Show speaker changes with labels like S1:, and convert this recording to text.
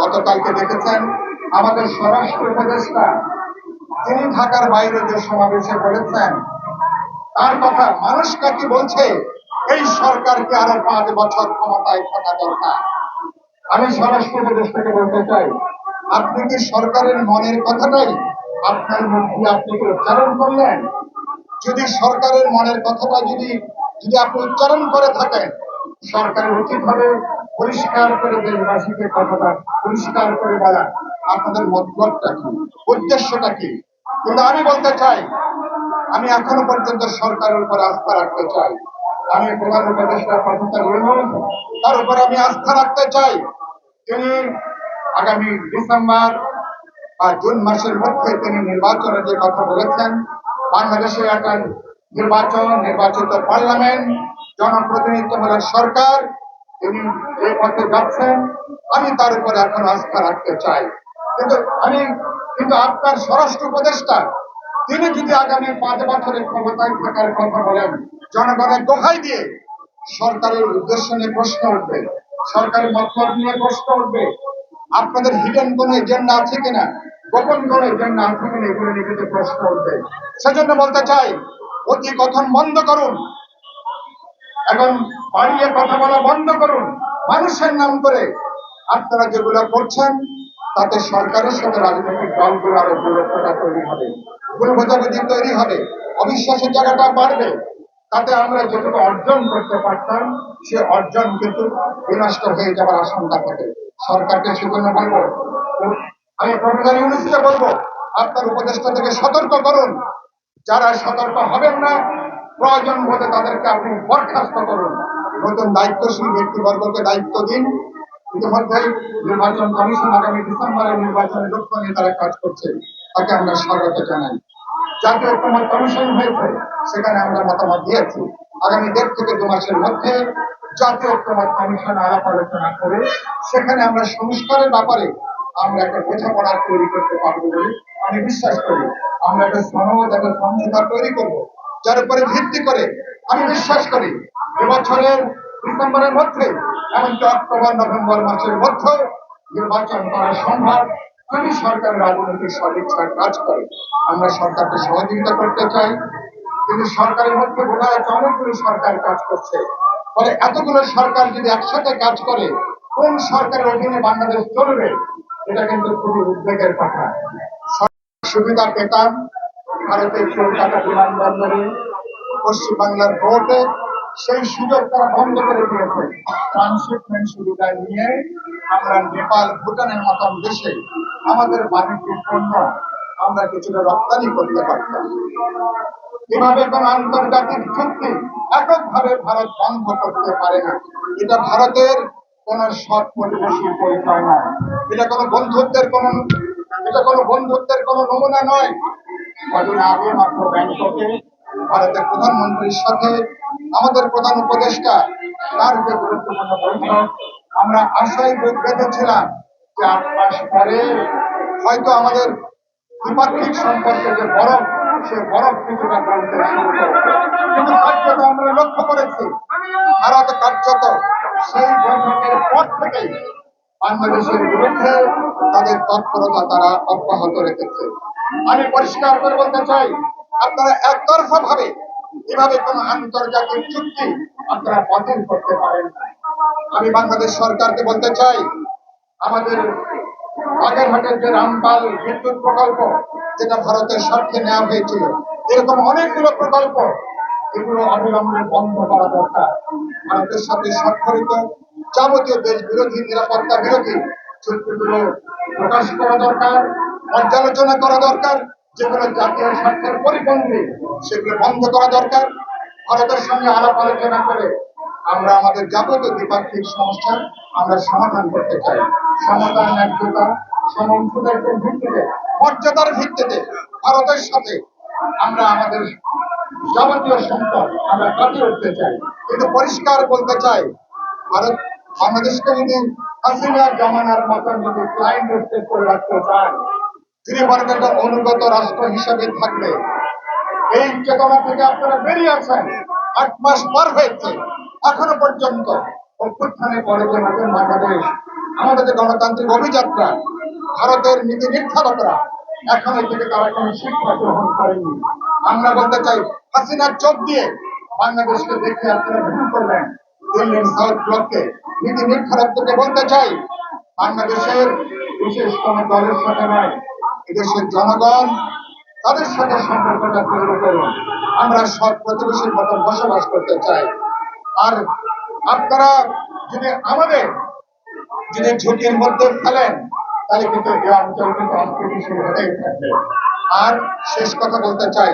S1: গতকালকে দেখেছেন, আমাদের স্বরাষ্ট্র উপদেষ্টা তিনি ঢাকার বাইরে যে সমাবেশে বলেছেন, তার কথা মানুষ নাকি বলছে, এই সরকারকে আরও পাঁচ বছর ক্ষমতায় থাকা দরকার। আমি স্বরাষ্ট্র উপদেষ্টাকে বলতে চাই, আপনি কি সরকারের মনের কথাটাই আপনার মুখে আপনি কি উচ্চারণ করলেন? যদি সরকারের মনের কথাটা যদি যদি আপনি উচ্চারণ করে থাকেন সরকারের উচিত হবে পরিষ্কার করে দেশবাসীকে কথাটা, পরিষ্কার করে বলা আপনাদের মতলবটা কি? উদ্দেশ্যটা কি? কিন্তু আমি বলতে চাই, আমি এখনও পর্যন্ত সরকারের উপর আস্থা রাখতে চাই। আমি প্রধান উপদেষ্টা প্রফেসর ইউনুস তার উপর আমি আস্থা রাখতে চাই। তিনি আগামী ডিসেম্বর আর জুন মাসের মধ্যে তিনি নির্বাচনের যে কথা বলেছেন, বাংলাদেশে একটা নির্বাচন, নির্বাচিত পার্লামেন্ট, জনপ্রতিনিধিত্বমূলক সরকার তিনি যে পথে যাচ্ছেন আমি তার উপর এখন আস্থা রাখতে চাই। কিন্তু আমি, কিন্তু আপনার স্বরাষ্ট্র উপদেষ্টা, তিনি যদি আগামী পাঁচ বছরের ক্ষমতায় থাকার কথা বলেন, জনগণের দোহাই দিয়ে সরকারের উদ্দেশ্য নিয়ে প্রশ্ন উঠবে, সরকারের মতলব নিয়ে প্রশ্ন উঠবে। আপনাদের হিডেন কোন এজেন্ডা আছে কিনা? গোপন কোন এজেন্ডা আছে কিনা? এগুলো নিয়ে প্রশ্ন উঠবে। সেজন্য বলতে চাই, অতি কথন বন্ধ করুন। এখন বাড়িয়ে কথা বলা বন্ধ করুন। মানুষের নাম করে আপনারা যেগুলো করছেন, তাতে সরকারের সাথে রাজনৈতিক দলগুলো আরও দূরত্বটা তৈরি হবে। ভুল বোঝাবুঝি তৈরি হবে। অবিশ্বাসের জায়গাটা বাড়বে। তাতে আমরা যেটুকু অর্জন করতে পারতাম, সে অর্জন কিন্তু বিনষ্ট হয়ে যাওয়ার আশঙ্কা থাকে। সরকারকে সেজন্য বলব, আমি প্রফেসর ইউনুসকে বলব, আপনার উপদেষ্টা থেকে সতর্ক করুন। যারা সতর্ক হবেন না প্রয়োজন বোধে তাদেরকে আপনি বরখাস্ত করুন। নতুন দায়িত্বশীল ব্যক্তিবর্গকে দায়িত্ব দিন। ইতিমধ্যেই নির্বাচন কমিশন আগামী ডিসেম্বরের নির্বাচনের লক্ষ্য নিয়ে তারা কাজ করছে। তাকে আমরা স্বাগত জানাই। জাতীয় ঐক্যমত কমিশন হয়েছে, সেখানে আমরা মতামত দিয়েছি। আগামী দেড় থেকে দু মাসের মধ্যে জাতীয় ঐক্যমত কমিশন আলাপ আলোচনা করে, সেখানে আমরা সংস্কারের ব্যাপারে আমরা একটা বোঝাপড়া তৈরি করতে পারব বলে আমি বিশ্বাস করি। আমরা একটা সনদ একটা সমঝোতা তৈরি করব। যার উপরে ভিত্তি করে আমি বিশ্বাস করি, এবছরের ডিসেম্বরের মধ্যে, এমনকি অক্টোবর, নভেম্বর মাসের মধ্যে নির্বাচন করা সম্ভব যদি সরকার রাজনৈতিক সদিচ্ছার কাজ করে। আমরা সরকারকে সহযোগিতা করতে চাই। কিন্তু সরকারের মধ্যে বোঝা যাচ্ছে অনেকগুলো সরকার কাজ করছে। ফলে এতগুলো সরকার যদি একসাথে কাজ করে, কোন সরকারের অধীনে বাংলাদেশ চলবে, এটা কিন্তু খুবই উদ্বেগের কথা। সুবিধা পেতাম ভারতের কলকাতা বিমানবন্দরে পশ্চিমবাংলার ভোটে সেই সুযোগ তারা বন্ধ করে দিয়েছে। ট্রান্সশিপমেন্ট সুবিধা নিয়ে আমরা নেপাল, ভুটানের মতন দেশে আমাদের বাণিজ্যিক পণ্য আমরা কিছুটা রপ্তানি করতে পারতাম। এভাবে কোন আন্তর্জাতিক চুক্তি এককভাবে ভারত বন্ধ করতে পারে না। এটা ভারতের কোন সৎ পরিবেশী পরিচয় নয়। এটা কোনো বন্ধুত্বের কোন এটা কোনো বন্ধুত্বের কোনো নমুনা নয়। কদিন আগে মাত্র ব্যাংককে, ভারতের প্রধানমন্ত্রীর সাথে আমাদের প্রধান উপদেষ্টা তার যে গুরুত্বপূর্ণ বৈঠক, আমরা আশায় বেঁধেছিলাম যে আট মাস পরে হয়তো আমাদের দ্বিপাক্ষিক সম্পর্কে যে বরফ, সে বরফ কিছুটা গলতে শুরু করবে। কিন্তু কার্যত আমরা লক্ষ্য করেছি, ভারত কার্যত সেই বৈঠকের পর থেকেই বাংলাদেশের বিরুদ্ধে তাদের তৎপরতা তারা অব্যাহত রেখেছে। আমি পরিষ্কার করে বলতে চাই, আপনারা একতরফা ভাবে এভাবে কোন আন্তর্জাতিক চুক্তি আপনারা বাতিল করতে পারেন আমি বাংলাদেশ সরকারকে বলতে চাই, আমাদের বাগেরহাটের যে রামপাল বিদ্যুৎ প্রকল্প, যেটা ভারতের স্বার্থে নেওয়া হয়েছিল এরকম অনেকগুলো প্রকল্প, এগুলো অবিলম্বে বন্ধ করা দরকার। ভারতের সাথে স্বাক্ষরিত যাবতীয় দেশ বিরোধী, নিরাপত্তা বিরোধী চুক্তিগুলো প্রকাশ করা দরকার। পর্যালোচনা করা দরকার, যেগুলো জাতীয় স্বার্থের পরিপন্থী, সেগুলো বন্ধ করা দরকার। ভারতের সঙ্গে আলাপ আলোচনা করে আমরা আমাদের যাবতীয় দ্বিপাক্ষিক সমস্যা আমরা সমাধান করতে চাই। সমতার ন্যায্যতা সমন্বয়ের ভিত্তিতে, মর্যাদার ভিত্তিতে ভারতের সাথে আমরা আমাদের যাবতীয় সম্পদ আমরা কাটিয়ে উঠতে চাই। কিন্তু পরিষ্কার বলতে চাই, ভারত বাংলাদেশকে যদি হাসিনার জমানার মতন যদি ক্লাইন্ট করে রাখতে চান একটা অনুগত রাষ্ট্র হিসাবে থাকবে। এই চেতনা থেকে আপনারা বেরিয়ে আছেন আট মাস পার হয়েছে, এখনও পর্যন্ত অভ্যুত্থানে পরে যে নতুন বাংলাদেশ আমাদের যে গণতান্ত্রিক অভিযাত্রা, ভারতের নীতি নির্ধারকরা এখন থেকে তারা কোনো শিক্ষা গ্রহণ করেনি। আমরা বলতে চাই, হাসিনার চোখ দিয়ে বাংলাদেশকে দেখে আপনারা ভুল করবেন। দিল্লির সাউথ ব্লককে নীতি নির্ধারকদেরকে বলতে চাই, বাংলাদেশের বিশেষ কোনো দলের সাথে নয়। এদেশের জনগণ তাদের সাথে সম্পর্কটা তৈরি করুন। আমরা সব প্রতিবেশীর মতো বসবাস করতে চাই। আর আপনারা যদি আমাদের যদি ঝুঁকির মধ্যে ফেলেন, তাহলে কিন্তু এই অঞ্চল কিন্তু থাকবে। আর শেষ কথা বলতে চাই